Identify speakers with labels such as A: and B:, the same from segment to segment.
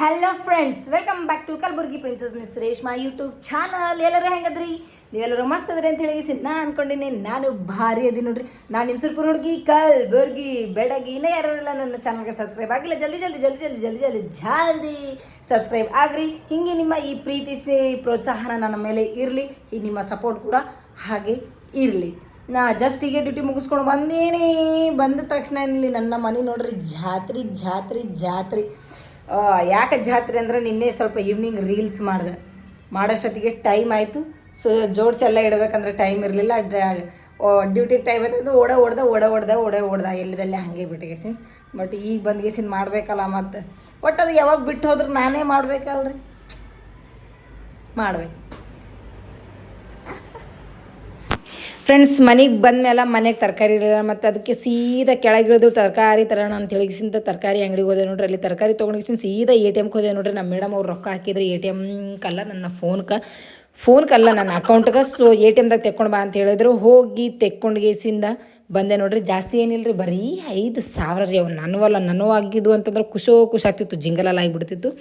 A: Hello friends welcome back to Kalaburagi princess miss Reshma YouTube channel ಎಲ್ಲರೂ ಹೆಂಗದ್ರಿ? ನೀವೆಲ್ಲರೂ ಮಸ್ತ್ ಅದ್ರಿ ಅಂತ ಹೇಳಿ ನಾ ಅನ್ಕೊಂಡಿನಿ, ನಾನು ಭಾರಿ ಅದೀನಿ ನೋಡ್ರಿ. ನಾನು ನಿಮ್ಮ ಸುರ್ಪುರ ಹುಡುಗಿ ಕಲ್ಬುರ್ಗಿ ಬೆಡಗಿ. ಇನ್ನೂ ಯಾರೆಲ್ಲ ನನ್ನ ಚಾನಲ್ಗೆ ಸಬ್ಸ್ಕ್ರೈಬ್ ಆಗಿಲ್ಲ, ಜಲ್ದಿ ಜಲ್ದಿ ಜಲ್ದಿ ಜಲ್ದಿ ಜಲ್ದಿ ಜಲ್ದಿ ಜಲ್ದಿ ಸಬ್ಸ್ಕ್ರೈಬ್ ಆಗ್ರಿ. ಹಿಂಗೆ ನಿಮ್ಮ ಈ ಪ್ರೀತಿಸಿ ಪ್ರೋತ್ಸಾಹನ ನನ್ನ ಮೇಲೆ ಇರಲಿ. ಈ ನಿಮ್ಮ ಸಪೋರ್ಟ್ ಕೂಡ ಹಾಗೆ ಇರಲಿ. ನಾ ಜಸ್ಟ್ ಈಗ ಡ್ಯೂಟಿ ಮುಗಿಸ್ಕೊಂಡು ಬಂದೇನೆ. ಬಂದ ತಕ್ಷಣ ಇಲ್ಲಿ ನನ್ನ ಮನೆ ನೋಡ್ರಿ, ಜಾತ್ರೆ ಜಾತ್ರೆ ಜಾತ್ರೆ. ಯಾಕೆ ಜಾತ್ರೆ ಅಂದ್ರೆ ನಿನ್ನೆ ಸ್ವಲ್ಪ ಈವ್ನಿಂಗ್ ರೀಲ್ಸ್ ಮಾಡಿದೆ. ಮಾಡೋಷ್ಟೊತ್ತಿಗೆ ಟೈಮ್ ಆಯಿತು. ಸೊ ಜೋಡ್ಸ್ ಎಲ್ಲ ಇಡಬೇಕಂದ್ರೆ ಟೈಮ್ ಇರಲಿಲ್ಲ. ಡ್ಯೂಟಿ ಟೈಮ್ ಆಯ್ತು ಓಡ ಓಡ್ದೆ ಓಡ ಓಡ್ದೆ, ಓಡ ಓಡ್ದ. ಎಲ್ಲಿದಲ್ಲೇ ಹಾಗೆ ಬಿಟ್ಟಿಗೆಸಿನ್ ಬಟ್ ಈಗ ಬಂದ್ಗೆಸಿನ್ ಮಾಡಬೇಕಲ್ಲ ಮತ್ತು. ಒಟ್ಟು ಅದು ಯಾವಾಗ ಬಿಟ್ಟು ಹೋದ್ರೆ ನಾನೇ ಮಾಡಬೇಕಲ್ರಿ. ಮಾಡ್ಬೇಕು. ಫ್ರೆಂಡ್ಸ್ ಮನೆಗೆ ಬಂದಮೇಲೆ ಮನೆಗೆ ತರಕಾರಿ ಇರಲಿಲ್ಲ. ಮತ್ತು ಅದಕ್ಕೆ ಸೀದಾ ಕೆಳಗಿಳಿದು ತರಕಾರಿ ತರೋಣ ಅಂತ ಹೇಳಿಸಿಂದ ತರಕಾರಿ ಅಂಗಡಿಗೆ ಹೋದೆ ನೋಡ್ರಿ. ಅಲ್ಲಿ ತರಕಾರಿ ತೊಗೊಂಡಿಗಿಸಿನ ಸೀದಾ ಎ ಟಿ ಎಮ್ಗೆ ಹೋದೆ ನೋಡ್ರಿ. ನಮ್ಮ ಮೇಡಮ್ ಅವ್ರು ರೊಕ್ಕ ಹಾಕಿದ್ರೆ. ಎ ಟಿ ಎಮ್ಕಲ್ಲ ನನ್ನ ಫೋನ್ಗೆ ಫೋನ್ಕಲ್ಲ ನನ್ನ ಅಕೌಂಟ್ಗೆ ಸೊ ಎ ಟಿ ಎಮ್ದಾಗ ತೆಕ್ಕೊಂಡು ಬಾ ಅಂತ ಹೇಳಿದ್ರು. ಹೋಗಿ ತೆಕ್ಕೊಂಡ್ಗೇಸಿಂದ ಬಂದೆ ನೋಡ್ರಿ. ಜಾಸ್ತಿ ಏನಿಲ್ಲ ರೀ ಬರೀ ಐದು ಸಾವಿರ ರೀ ಅವು. ನನ್ನವಲ್ಲ ನನ್ನವಾಗಿದ್ದು ಅಂತಂದ್ರೆ ಖುಷೋ ಖುಷಿ ಆಗ್ತಿತ್ತು. ಜಿಂಗಲೆಲ್ಲ ಆಗಿಬಿಡ್ತಿತ್ತು.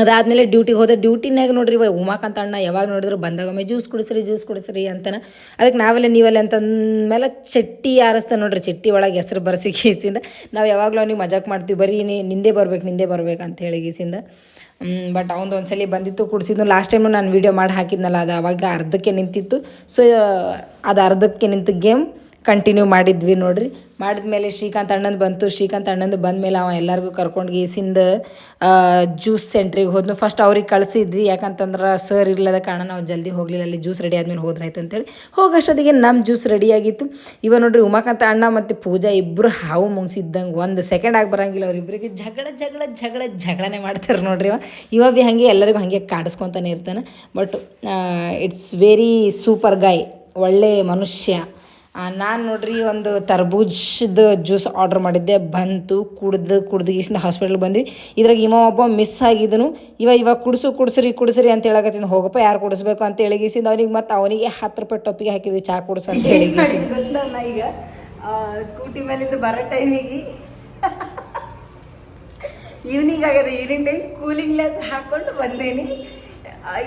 A: ಅದಾದಮೇಲೆ ಡ್ಯೂಟಿಗೆ ಹೋದ. ಡ್ಯೂಟಿನಾಗ ನೋಡ್ರಿ ಇವ ಉಮಾಕಾಂತ ಅಣ್ಣ ಯಾವಾಗ ನೋಡಿದ್ರು ಬಂದಾಗೊಮ್ಮೆ ಜ್ಯೂಸ್ ಕುಡಿಸ್ರಿ ಜ್ಯೂಸ್ ಕುಡಿಸ್ರಿ ಅಂತಾನೆ. ಅದಕ್ಕೆ ನಾವೆಲ್ಲ ನೀವೆಲ್ಲ ಅಂತಂದ್ಮೇಲೆ ಚಟ್ಟಿ ಆರಿಸ್ತಾ ನೋಡ್ರಿ, ಚಟ್ಟಿ ಒಳಗೆ ಹೆಸ್ರು ಬರ್ಸಿ ಗೀಸಿಂದ. ನಾವು ಯಾವಾಗಲೂ ಅವ್ನಿಗೆ ಮಜಾಕ್ ಮಾಡ್ತೀವಿ. ಬರೀ ನೀ, ನಿಂದೆ ಬರ್ಬೇಕು ನಿಂದೆ ಬರ್ಬೇಕು ಅಂತ ಹೇಳಿ ಗೀಸಿಂದ. ಬಟ್ ಅವ್ನು ಒಂದ್ಸಲಿ ಬಂದಿತ್ತು, ಕುಡಿಸಿದ್ದು. ಲಾಸ್ಟ್ ಟೈಮು ನಾನು ವೀಡಿಯೋ ಮಾಡಿ ಹಾಕಿದ್ನಲ್ಲ, ಅದು ಅವಾಗ ಅರ್ಧಕ್ಕೆ ನಿಂತಿತ್ತು. ಸೊ ಅದು ಅರ್ಧಕ್ಕೆ ನಿಂತ ಗೇಮ್ ಕಂಟಿನ್ಯೂ ಮಾಡಿದ್ವಿ ನೋಡ್ರಿ. ಮಾಡಿದ್ಮೇಲೆ ಶ್ರೀಕಾಂತ್ ಅಣ್ಣಂದು ಬಂತು. ಶ್ರೀಕಾಂತ್ ಅಣ್ಣಂದು ಬಂದಮೇಲೆ ಅವ ಎಲ್ಲರಿಗೂ ಕರ್ಕೊಂಡು ಗೀಸಿಂದ ಜ್ಯೂಸ್ ಸೆಂಟ್ರಿಗೆ ಹೋದ್ನು. ಫಸ್ಟ್ ಅವ್ರಿಗೆ ಕಳಿಸಿದ್ವಿ. ಯಾಕಂತಂದ್ರೆ ಸರ್ ಇರ್ಲದ ಕಾರಣ ನಾವು ಜಲ್ದಿ ಹೋಗಲಿಲ್ಲ. ಅಲ್ಲಿ ಜ್ಯೂಸ್ ರೆಡಿ ಆದ್ಮೇಲೆ ಹೋದ್ರಾಯ್ತು ಅಂತೇಳಿ ಹೋಗೋಷ್ಟೊತ್ತಿಗೆ ನಮ್ಮ ಜ್ಯೂಸ್ ರೆಡಿಯಾಗಿತ್ತು ಇವ ನೋಡ್ರಿ ಉಮಾಕಾಂತ ಅಣ್ಣ ಮತ್ತು ಪೂಜಾ ಇಬ್ಬರು ಹಾವು ಮುಗಿಸಿದ್ದಂಗೆ ಒಂದು ಸೆಕೆಂಡ್ ಆಗಿ ಬರಂಗಿಲ್ಲ. ಅವ್ರಿಬ್ರಿಗೆ ಜಗಳ ಜಗಳ ಜಗಳ, ಜಗಳನೆ ಮಾಡ್ತಾರೆ ನೋಡ್ರಿ ಇವ. ಇವ ಬಿ ಹಾಗೆ ಎಲ್ಲರಿಗೂ ಹಾಗೆ ಕಾಡಿಸ್ಕೊತಾನೆ ಇರ್ತಾನೆ. But it's very super guy ಒಳ್ಳೆ ಮನುಷ್ಯ. ನಾನು ನೋಡ್ರಿ ಒಂದು ತರ್ಬೂಜದ ಜ್ಯೂಸ್ ಆರ್ಡ್ರ್ ಮಾಡಿದ್ದೆ. ಬಂತು ಕುಡ್ದು ಕುಡ್ದು ಗೀಸಿಂದ ಹಾಸ್ಪಿಟ್ಲ್ಗೆ ಬಂದ್ವಿ. ಇದ್ರಾಗ ಇವ ಒಬ್ಬ ಮಿಸ್ ಆಗಿದ್ದನು ಇವ ಇವಾಗ ಕುಡಿಸು ಕುಡಿಸ್ರಿ ಕುಡಿಸ್ರಿ ಅಂತ ಹೇಳಕತ್ತಿನ ಹೋಗಪ್ಪ ಯಾರು ಕುಡಿಸ್ಬೇಕು ಅಂತ ಹೇಳಿ ಅವ್ನಿಗೆ ಅವನಿಗೆ ಮತ್ತು ಅವನಿಗೆ ಹತ್ತು ರೂಪಾಯಿ ಟೊಪ್ಪಿಗೆ ಹಾಕಿದ್ವಿ ಚಾ ಕುಡಿಸ್ ಅಂತ ಹೇಳಿ ಈಗ? ಸ್ಕೂಟಿ ಮೇಲಿಂದ ಬರೋ ಟೈಮಿಗೆ ಈವ್ನಿಂಗ್ ಆಗ್ಯದ ಈವ್ನಿಂಗ್ ಟೈಮ್ ಕೂಲಿಂಗ್ ಗ್ಲಾಸ್ ಹಾಕ್ಕೊಂಡು ಬಂದೇನಿ.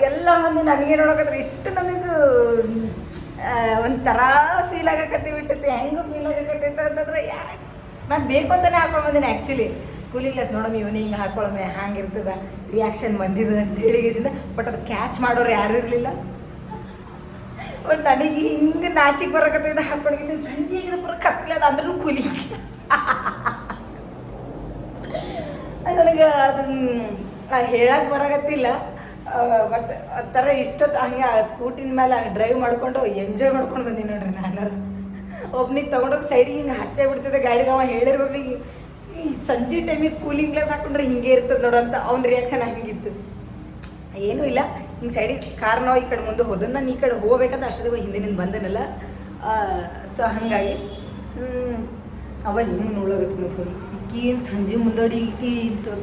A: ಎಲ್ಲ ಮಂದಿ ನನಗೆ ನೋಡೋಕಂದ್ರೆ ಇಷ್ಟು ನನಗೆ ಒಂಥರ ಫೀಲ್ ಆಗಕತ್ತಿ ಬಿಟ್ಟೈತಿ. ಹೆಂಗೆ ಫೀಲ್ ಆಗಕತ್ತೈತೆ ಅಂತಂದ್ರೆ ಯಾಕೆ ನಾನು ಬೇಕು ಅಂತಲೇ ಹಾಕೊಂಡು ಬಂದೀನಿ ಆ್ಯಕ್ಚುಲಿ ಕೂಲಿಂಗ್ ಗ್ಲಾಸ್ ಹಿಂಗೆ ಈವ್ನಿಂಗ್ ಹಾಕೊಳ್ಳೊಮ್ಮೆ ಹಾಂಗಿರ್ತದ ರಿಯಾಕ್ಷನ್ ಬಂದಿದೆ ಅಂತ ಹೇಳಿ ಬಟ್ ಅದು ಕ್ಯಾಚ್ ಮಾಡೋರು ಯಾರು ಇರಲಿಲ್ಲ. ಬಟ್ ನನಗೆ ಹಿಂಗೆ ನಾಚಿಗೆ ಬರಕತ್ತೈತೆ ಹಾಕೊಂಡು ಸಂಜೆ ಈಗ ಪೂರ ಕತ್ಲದ, ಅಂದ್ರೂ ಕೂಲಿ. ನನಗೆ ಅದನ್ನ ಹೇಳಕ್ಕೆ ಬರಾಕತ್ತಿಲ್ಲ. ಬಟ್ ಥರ ಇಷ್ಟೊತ್ತು ಹಂಗೆ ಸ್ಕೂಟಿನ ಮೇಲೆ ಡ್ರೈವ್ ಮಾಡ್ಕೊಂಡು ಎಂಜಾಯ್ ಮಾಡ್ಕೊಂಡು ಬಂದೀನಿ ನೋಡ್ರಿ ನಾನು. ಒಬ್ನಿಗೆ ತೊಗೊಂಡೋಗಿ ಸೈಡಿಗೆ ಹಿಂಗೆ ಹಚ್ಚೇ ಬಿಡ್ತಿದ್ದೆ, ಗಾಡಿಗೆ ಅವ ಹೇಳಿರ್ಬೇಕು ಈ ಸಂಜೆ ಟೈಮಿಗೆ ಕೂಲಿಂಗ್ ಗ್ಲಾಸ್ ಹಾಕೊಂಡ್ರೆ ಹಿಂಗೆ ಇರ್ತದೆ ನೋಡು ಅಂತ ಅವ್ನ ರಿಯಾಕ್ಷನ್ ಹಂಗಿತ್ತು. ಏನೂ ಇಲ್ಲ, ಹಿಂಗೆ ಸೈಡಿಗೆ ಕಾರ್ ನಾವು ಈ ಕಡೆ ಮುಂದೆ ಹೋದನ್ನ ನಾನು ಈ ಕಡೆ ಹೋಗ್ಬೇಕಂತ ಅಷ್ಟೊತ್ತಿಗೆ ಹಿಂದಿನಿಂದ ಬಂದನಲ್ಲ. ಸೊ ಹಾಗಾಗಿ ಅವ ಹಿಂಗೆ ನೋಡ್ಲಾಗತ್ತೀನಿ ಫುಲ್ ಈಗ ಸಂಜೆ ಮುಂದೋಡಿ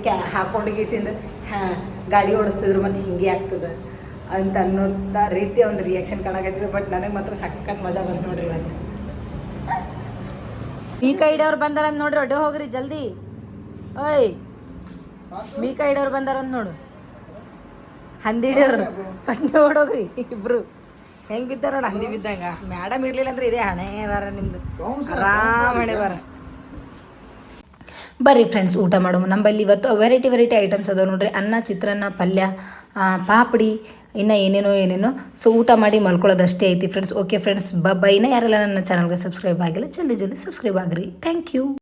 A: ಕ್ಯಾ ಹಾಕೊಂಡು ಗೀಸಿಂದ, ಹಾಂ ಗಾಡಿ ಓಡಿಸ್ತಿದ್ರು ಮತ್ತು ಹಿಂಗೆ ಆಗ್ತದೆ ಅಂತ ಅನ್ನೋಂಥ ರೀತಿ ಒಂದು ರಿಯಾಕ್ಷನ್ ಕಾಣಕತ್ತಿದೆ ಬಟ್ ನನಗೆ ಮಾತ್ರ ಸಖತ್ ಮಜಾ ಬಂತು ನೋಡ್ರಿ ಇವತ್ತು. ಮೀ ಕೈಡವ್ರು ಬಂದಾರ ಅಂತ ನೋಡ್ರಿ. ಒಡೆ ಹೋಗ್ರಿ ಜಲ್ದಿ. ಓಯ್. ಮೀ ಕೈಡವ್ರು ಬಂದಾರ ಅಂತ ನೋಡು. ಹಂದಿ ಹಿಡಿಯೋರು ಪಟ್ನೆ ಓಡೋಗ್ರಿ ಇಬ್ರು. ಹೆಂಗ್ ಬಿದ್ದಾರ ನೋಡ ಹಂದಿ ಬಿದ್ದಂಗ. ಮೇಡಮ್ ಇರ್ಲಿಲ್ಲ ಅಂದ್ರೆ ಇದೇ ಹಣೆ ಬರ ನಿಮ್ದು. ಆರಾಮ್ ಹಣೆ ಬರ ಬರ್ರಿ ಫ್ರೆಂಡ್ಸ್ ಊಟ ಮಾಡೋಣ ನಮ್ಮಲ್ಲಿ ಇವತ್ತು ವೆರೈಟಿ ವೆರೈಟಿ ಐಟಮ್ಸ್ ಅದಾವೆ ನೋಡ್ರಿ. ಅನ್ನ, ಚಿತ್ರಾನ್ನ, ಪಲ್ಯ ಪಾಪಡಿ, ಇನ್ನು ಏನೇನೋ ಏನೇನೋ. ಸೊ ಊಟ ಮಾಡಿ ಮಲ್ಕೊಳ್ಳೋದಷ್ಟೇ ಐತಿ ಫ್ರೆಂಡ್ಸ್ ಓಕೆ ಫ್ರೆಂಡ್ಸ್ ಬ ಇನ್ನೂ ಯಾರೆಲ್ಲ ನನ್ನ ಚಾನಲ್ಗೆ ಸಬ್ಸ್ಕ್ರೈಬ್ ಆಗಿಲ್ಲ, ಜಲ್ದಿ ಜಲ್ದಿ ಸಬ್ಸ್ಕ್ರೈಬ್ ಆಗಿರಿ. Thank you